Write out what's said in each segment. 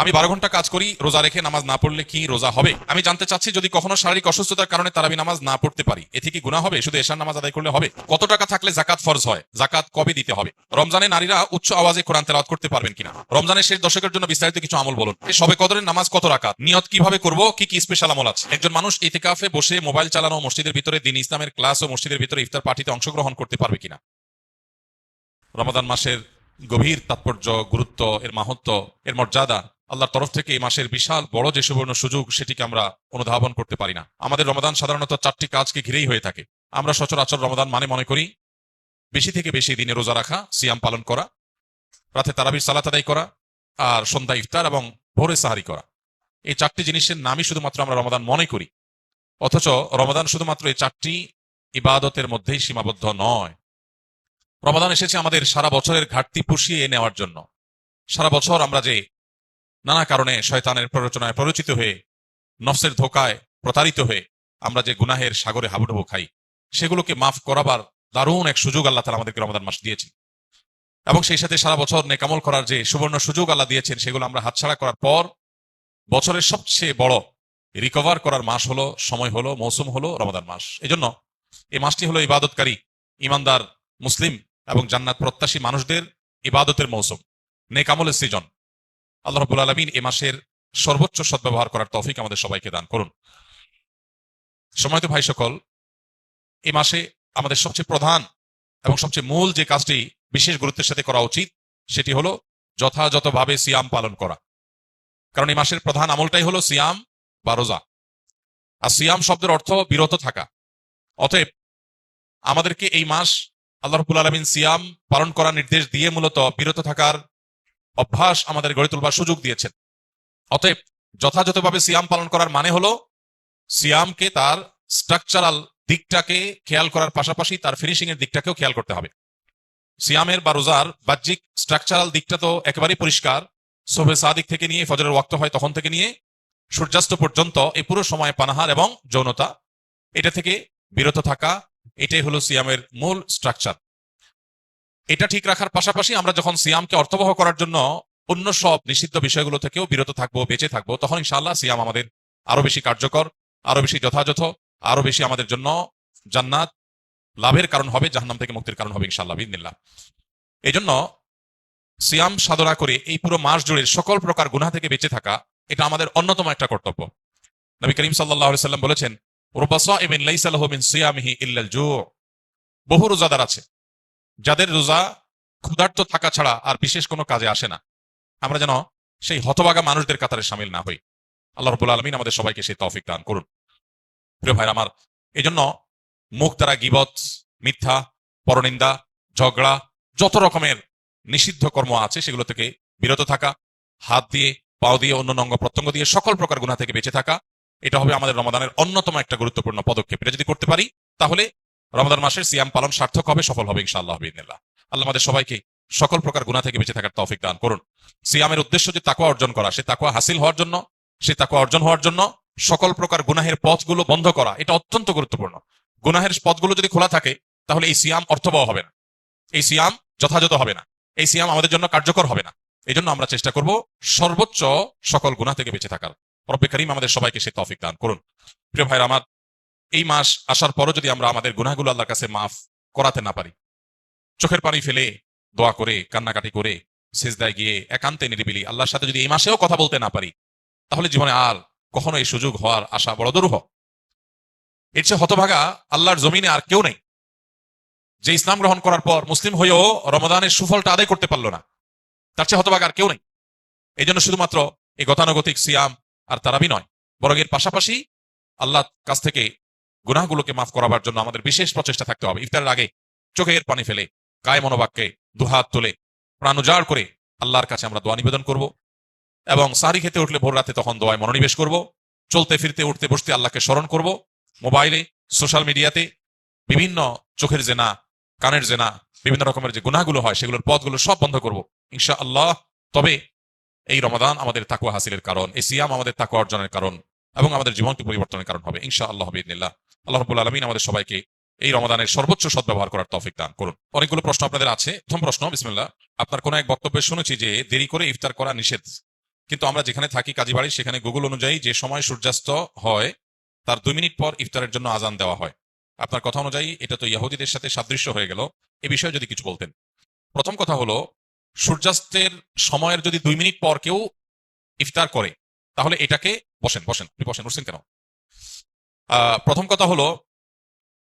আমি বারো ঘণ্টা কাজ করি, রোজা রেখে নামাজ না পড়লে কি রোজা হবে? আমি জানতে চাচ্ছি, যদি কখনো শারীরিক অসুস্থতার কারণে তারাবি নামাজ না পড়তে পারি, এতে কি গুণা হবে? শুধু এশার নামাজ আদায় করলে হবে? কত টাকা থাকলে জাকাত ফরজ হয়? জাকাত কবে দিতে হবে? রমজানে নারীরা উচ্চ আওয়াজে কোরআন তেলাওয়াত করতে পারবেন কিনা? রমজানের শেষ দশকের জন্য বিস্তারিত কিছু আমল বলুন। সবে কদরের নামাজ কত রাকাত? নিয়ত কীভাবে করব? কি কি স্পেশাল আমল আছে? একজন মানুষ ইতিকাফে বসে মোবাইল চালানো মসজিদের ভিতরে দিন ইসলামের ক্লাস ও মসজিদের ভিতরে ইফতার পার্টিতে অংশগ্রহণ করতে পারবে কিনা? রমাদান মাসের গভীর তাৎপর্য, গুরুত্ব, এর মাহাত্ম এর মর্যাদা আল্লাহর তরফ থেকে এই মাসের বিশাল বড় যে সুবর্ণ সুযোগ সেটিকে আমরা অনুধাবন করতে পারি না। আমাদের রমাদান সাধারণত চারটি কাজকে ঘিরেই হয়ে থাকে। আমরা সচরাচর রমাদান মানে মনে করি বেশি থেকে বেশি দিনে রোজা রাখা, সিয়াম পালন করা, রাতে তারাবির সালাত আদায় করা, আর সন্ধ্যা ইফতার এবং ভোরে সাহারি করা। এই চারটি জিনিসের নামই শুধুমাত্র আমরা রমাদান মনে করি। অথচ রমাদান শুধুমাত্র এই চারটি ইবাদতের মধ্যেই সীমাবদ্ধ নয়। রমাদান এসেছে আমাদের সারা বছরের ঘাটতি পুষিয়ে নেওয়ার জন্য। সারা বছর আমরা যে নানা কারণে শয়তানের প্ররোচনায় প্ররোচিত হয়ে, নফসের ধোকায় প্রতারিত হয়ে আমরা যে গুনাহের সাগরে হাবুডুবু খাই, সেগুলোকে মাফ করাবার দারুণ এক সুযোগ আল্লাহ তালা আমাদেরকে রমাদান মাস দিয়েছেন। এবং সেই সাথে সারা বছর নেকামল করার যে সুবর্ণ সুযোগ আল্লাহ দিয়েছেন, সেগুলো আমরা হাতছাড়া করার পর বছরের সবচেয়ে বড় রিকভার করার মাস হলো, সময় হলো, মৌসুম হলো রমাদান মাস। এজন্য এই মাসটি হলো ইবাদতকারী, ইমানদার, মুসলিম এবং জান্নাত প্রত্যাশী মানুষদের ইবাদতের মৌসুম, নেকামলের সৃজন আল্লাহ রবুল আলমিন এ মাসের সর্বোচ্চ সদ্ব্যবহার করার তৌফিক আমাদের সবাইকে দান করুন। সময় তো ভাই সকল, এ মাসে আমাদের সবচেয়ে প্রধান এবং সবচেয়ে মূল যে কাজটি বিশেষ গুরুত্বের সাথে করা উচিত, সেটি হলো যথাযথভাবে সিয়াম পালন করা। কারণ এই মাসের প্রধান আমলটাই হলো সিয়াম বা রোজা। আর সিয়াম শব্দের অর্থ বিরত থাকা। অতএব আমাদেরকে এই মাস আল্লাহ রবুল আলমিন সিয়াম পালন করার নির্দেশ দিয়ে মূলত বিরত থাকার অভ্যাস আমাদের গড়ে তোলবার সুযোগ দিয়েছেন। অতএব যথাযথভাবে সিয়াম পালন করার মানে হলো, সিয়ামকে তার স্ট্রাকচারাল দিকটাকে খেয়াল করার পাশাপাশি তার ফিনিশিং এর দিকটাকেও খেয়াল করতে হবে। সিয়ামের বা রোজার বাহ্যিক স্ট্রাকচারাল দিকটা তো একেবারেই পরিষ্কার। সোবে সাদিক থেকে নিয়ে, ফজরের ওয়াক্ত হয় তখন থেকে নিয়ে, সূর্যাস্ত পর্যন্ত এই পুরো সময় পানাহার এবং যৌনতা। এটা থেকে বিরত থাকা, এটাই হলো সিয়ামের মূল স্ট্রাকচার এটা ঠিক রাখার পাশাপাশি আমরা যখন সিয়ামকে অর্থবহ করার জন্য অন্য সব নিষিদ্ধ বিষয়গুলো থেকেও বিরত থাকব, বেঁচে থাকব, তখন ইনশাআল্লাহ সিয়াম আমাদের আরও বেশি কার্যকর, আরও বেশি যথাযথ, আরও বেশি আমাদের জন্য জান্নাত লাভের কারণ হবে, জাহান্নাম থেকে মুক্তির কারণ হবে ইনশাআল্লাহ বিদিল্লাহ এই জন্য সিয়াম সাধনা করে এই পুরো মাস জুড়ে সকল প্রকার গুনাহ থেকে বেঁচে থাকা, এটা আমাদের অন্যতম একটা কর্তব্য। নবী করিম সাল্লাহ সাল্লাম বলেছেন বহু রোজাদার আছে যাদের রোজা ক্ষুধার্ত থাকা ছাড়া আর বিশেষ কোনো কাজে আসে না। আমরা যেন সেই হতবাগা মানুষদের কাতারে সামিল না হই। আল্লাহ রবুল আলমিন আমাদের সবাইকে সেই তৌফিক দান করুন। প্রিয় ভাইর আমার এই জন্য মুখ দ্বারা গিবত, মিথ্যা, পরনিন্দা, ঝগড়া, যত রকমের নিষিদ্ধ কর্ম আছে সেগুলো থেকে বিরত থাকা, হাত দিয়ে, পাও দিয়ে অন্য অঙ্গ প্রত্যঙ্গ দিয়ে সকল প্রকার গুণা থেকে বেঁচে থাকা, এটা হবে আমাদের রমাদানের অন্যতম একটা গুরুত্বপূর্ণ পদক্ষেপ। এটা যদি করতে পারি, তাহলে রমাদান মাসের সিয়াম পালন সার্থক হবে, সফল হবে ইনশাআল্লাহ বিদিনিল্লাহ আল্লাহ আমাদের সবাইকে সকল প্রকার গুণা থেকে বেঁচে থাকার তৌফিক দান করুন। সিয়ামের উদ্দেশ্য যে তাকুয়া অর্জন করা, সে তাকুয়া হাসিল হওয়ার জন্য, সে তাকুয়া অর্জন হওয়ার জন্য সকল প্রকার গুনাহের পথগুলো বন্ধ করা, এটা অত্যন্ত গুরুত্বপূর্ণ। গুনাহের পথগুলো যদি খোলা থাকে, তাহলে এই সিয়াম অর্থবহ হবে না। এই সিয়াম যথাযথ হবে না। এই সিয়াম আমাদের জন্য কার্যকর হবে না। এই জন্য আমরা চেষ্টা করব সর্বোচ্চ সকল গুণা থেকে বেঁচে থাকার। রব্বে করিম আমাদের সবাইকে সে তৌফিক দান করুন। প্রিয় ভাইরা আমার এই মাস আসার পরও যদি আমরা আমাদের গুনাহগুলো আল্লাহর কাছে মাফ করাতে না পারি, চোখের পানি ফেলে দোয়া করে, কান্নাকাটি করে, সেজদায় গিয়ে একান্তে নিরিবিলি আল্লাহর সাথে যদি এই মাসেও কথা বলতে না পারি, তাহলে জীবনে আর কখনো এই সুযোগ হওয়ার আশা বড় দুরূহ এর চেয়ে হতভাগা আল্লাহর জমিনে আর কেউ নেই, যে ইসলাম গ্রহণ করার পর মুসলিম হয়েও রমাদানের সুফলটা আদায় করতে পারল না, তার চেয়ে হতভাগা আর কেউ নেই। এই জন্য শুধুমাত্র এই গতানুগতিক সিয়াম আর তারাবি নয়, বরং এর পাশাপাশি আল্লাহ কাছ থেকে গুনাহগুলোকে মাফ করাবার জন্য আমাদের বিশেষ প্রচেষ্টা থাকতে হবে। ইফতারের আগে চোখের পানি ফেলে গায়ে মনোবাক্যে দুহাত তুলে, প্রাণ উজাড় করে আল্লাহর কাছে আমরা দোয়া নিবেদন করব এবং সারি খেতে উঠলে ভোর রাতে তখন দোয়ায় মনোনিবেশ করব, চলতে ফিরতে উঠতে বসতে আল্লাহকে স্মরণ করব, মোবাইলে, সোশ্যাল মিডিয়াতে বিভিন্ন চোখের জেনা, কানের জেনা, বিভিন্ন রকমের যে গুনাহগুলো হয় সেগুলোর পথগুলো সব বন্ধ করব। ইনশা আল্লাহ তবে এই রমাদান আমাদের তাকুয়া হাসিলের কারণ, এই সিয়াম আমাদের তাকুয়া অর্জনের কারণ এবং আমাদের জীবনকে পরিবর্তনের কারণ হবে। ইনশা আল্লাহ বিদিনিল্লাহ আল্লাহ রবুল আলমিন আমাদের সবাইকে এই রমাদানের সর্বোচ্চ সদ্ব্যবহার করার তফিক দান করুন। অনেকগুলো প্রশ্ন আপনাদের আছে। প্রথম প্রশ্ন, বিসমিল্লাহ, আপনার কোন এক বক্তব্যে শুনেছি যে দেরি করে ইফতার করা নিষেধ, কিন্তু আমরা যেখানে থাকি কাজীবাড়ি, সেখানে গুগল অনুযায়ী যে সময় সূর্যাস্ত হয়, তার দুই মিনিট পর ইফতারের জন্য আজান দেওয়া হয়। আপনার কথা অনুযায়ী এটা তো ইহুদিদের সাথে সাদৃশ্য হয়ে গেল। এ বিষয়ে যদি কিছু বলতেন। প্রথম কথা হলো, সূর্যাস্তের সময়ের যদি দুই মিনিট পর কেউ ইফতার করে, তাহলে এটাকে বসেন বসেন, আপনি বসেন উঠছেন কেন? প্রথম কথা হলো,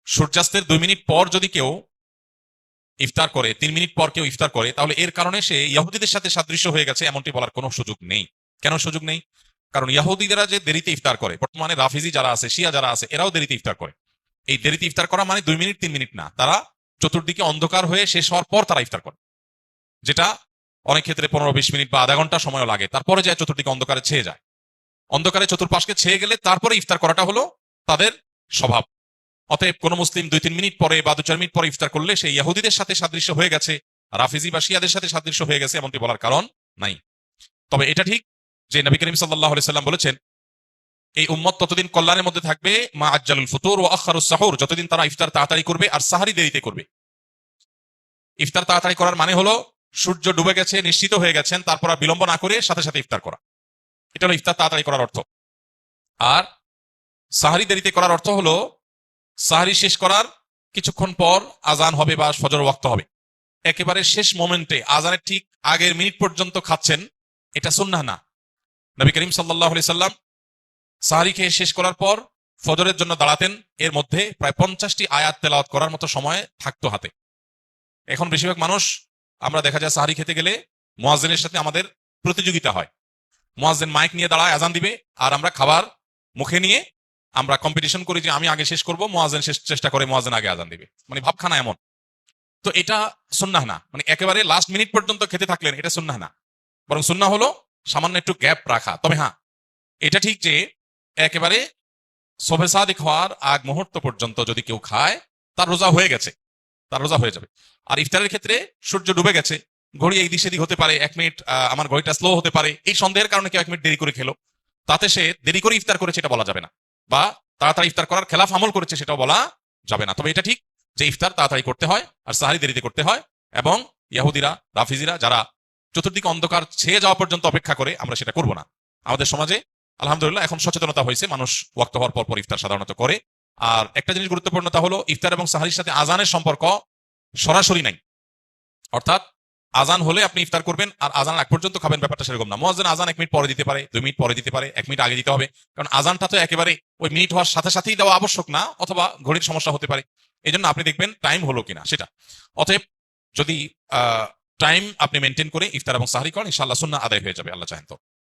সূর্যাস্তের দুই মিনিট পর যদি কেউ ইফতার করে, তিন মিনিট পর কেউ ইফতার করে, তাহলে এর কারণে সে ইহুদিদের সাথে সাদৃশ্য হয়ে গেছে, এমনটি বলার কোনো সুযোগ নেই। কেন সুযোগ নেই? কারণ ইহুদিরা যে দেরিতে ইফতার করে, বর্তমানে রাফিজি যারা আছে, শিয়া যারা আছে, এরাও দেরিতে ইফতার করে। এই দেরিতে ইফতার করা মানে দুই মিনিট, তিন মিনিট না, তারা চতুর্দিকে অন্ধকার হয়ে শেষ হওয়ার পর তারা ইফতার করে। যেটা অনেক ক্ষেত্রে পনেরো, বিশ মিনিট বা আধা ঘণ্টা সময়ও লাগে, তারপরে যায় চতুর্দিকে অন্ধকারে ছেয়ে যায়। অন্ধকারে চতুর্পাশকে ছেয়ে গেলে তারপরে ইফতার করাটা হলো তাদের স্বভাব। অতএব কোন মুসলিম দুই তিন মিনিট পরে বা দু চার মিনিট পরে ইফতার করলে সেই ইহুদিদের সাথে সাদৃশ্য হয়ে গেছে, রাফিজি বা শিয়াদের সাথে সাদৃশ্য হয়ে গেছে এমনটি বলার কারণ নাই। তবে এটা ঠিক যে নবী করিম সাল্লাহ সাল্লাম বলেছেন, এই উম্মত ততদিন কল্যাণের মধ্যে থাকবে, মা আজ্জালুল ফুতুর ও আখারুস সাহুর যতদিন তারা ইফতার তাড়াতাড়ি করবে আর সাহারি দেরিতে করবে। ইফতার তাড়াতাড়ি করার মানে হলো সূর্য ডুবে গেছে, নিশ্চিত হয়ে গেছেন, তারপর আর বিলম্ব না করে সাথে সাথে ইফতার করা। এটা হলো ইফতার তাড়াতাড়ি করার অর্থ। আর সাহারি দেরিতে করার অর্থ হলো, সাহারি শেষ করার কিছুক্ষণ পর আজান হবে বা ফজর ওয়াক্ত হবে। একেবারে শেষ মোমেন্টে আজানের ঠিক আগের মিনিট পর্যন্ত খাচ্ছেন, এটা সুন্নাহ না। নবী করিম সাল্লাহ সাল্লাম সাহারি খেয়ে শেষ করার পর ফজরের জন্য দাঁড়াতেন, এর মধ্যে প্রায় পঞ্চাশটি আয়াত তেলাওয়াত করার মতো সময় থাকতো হাতে। এখন বেশিরভাগ মানুষ, আমরা দেখা যায় সাহারি খেতে গেলে মোয়াজেনের সাথে আমাদের প্রতিযোগিতা হয়। মোয়াজেন মাইক নিয়ে দাঁড়ায়, আজান দিবে, আর আমরা খাবার মুখে নিয়ে আমরা কম্পিটিশন করি যে আমি আগে শেষ করব মোয়াজেন শেষ, চেষ্টা করে মোয়াজেন আগে আজান দিবে। মানে ভাবখানা এমন। তো এটা সুন্নাহ না। মানে একেবারে লাস্ট মিনিট পর্যন্ত খেতে থাকলেন, এটা সুন্নাহ না। বরং সুন্নাহ হলো সামান্য একটু গ্যাপ রাখা। তবে হ্যাঁ এটা ঠিক যে একেবারে সবে সাদিক হওয়ার আগ মুহূর্ত পর্যন্ত যদি কেউ খায়, তার রোজা হয়ে গেছে। তার রোজা হয়ে যাবে। আর ইফতারের ক্ষেত্রে সূর্য ডুবে গেছে, ঘড়ি এই দিক সেদিক হতে পারে, এক মিনিট আমার ঘড়িটা স্লো হতে পারে। এই সন্দেহের কারণে কেউ এক মিনিট দেরি করে খেলো। তাতে সে দেরি করে ইফতার করেছে, এটা বলা যাবে না। বা তাড়াতাড়ি ইফতার করার খেলাফ আমল করেছে সেটাও বলা যাবে না। তবে এটা ঠিক যে ইফতার তাড়াতাড়ি করতে হয় আর সাহারি দেরিতে করতে হয় এবং ইয়াহুদিরা, রাফিজিরা যারা চতুর্দিকে অন্ধকার ছেয়ে যাওয়া পর্যন্ত অপেক্ষা করে, আমরা সেটা করব না। আমাদের সমাজে আলহামদুলিল্লাহ এখন সচেতনতা হয়েছে, মানুষ ওয়াক্ত হওয়ার পর পর ইফতার সাধারণত করে। আর একটা জিনিস গুরুত্বপূর্ণ তা হলো, ইফতার এবং সাহারির সাথে আজানের সম্পর্ক সরাসরি নাই। অর্থাৎ আজান হলে আপনি ইফতার করবেন, আর আজান আগ পর্যন্ত খাবেন ব্যাপারটা সেরকম না। মহাজান আজান এক মিনিট পরে দিতে পারে, দুই মিনিট পরে দিতে পারে, এক মিনিট আগে দিতে হবে। কারণ আজানটা তো একেবারে ওই মিনিট হওয়ার সাথে সাথেই দেওয়া আবশ্যক না, অথবা ঘড়ির সমস্যা হতে পারে। এই জন্য আপনি দেখবেন টাইম হলো কিনা সেটা। অতএব যদি টাইম আপনি মেনটেন করে ইফতার এবং সাহারি করেন, ইনশাআল্লাহ সুন্না আদায় হয়ে যাবে, আল্লাহ চাহেন তো।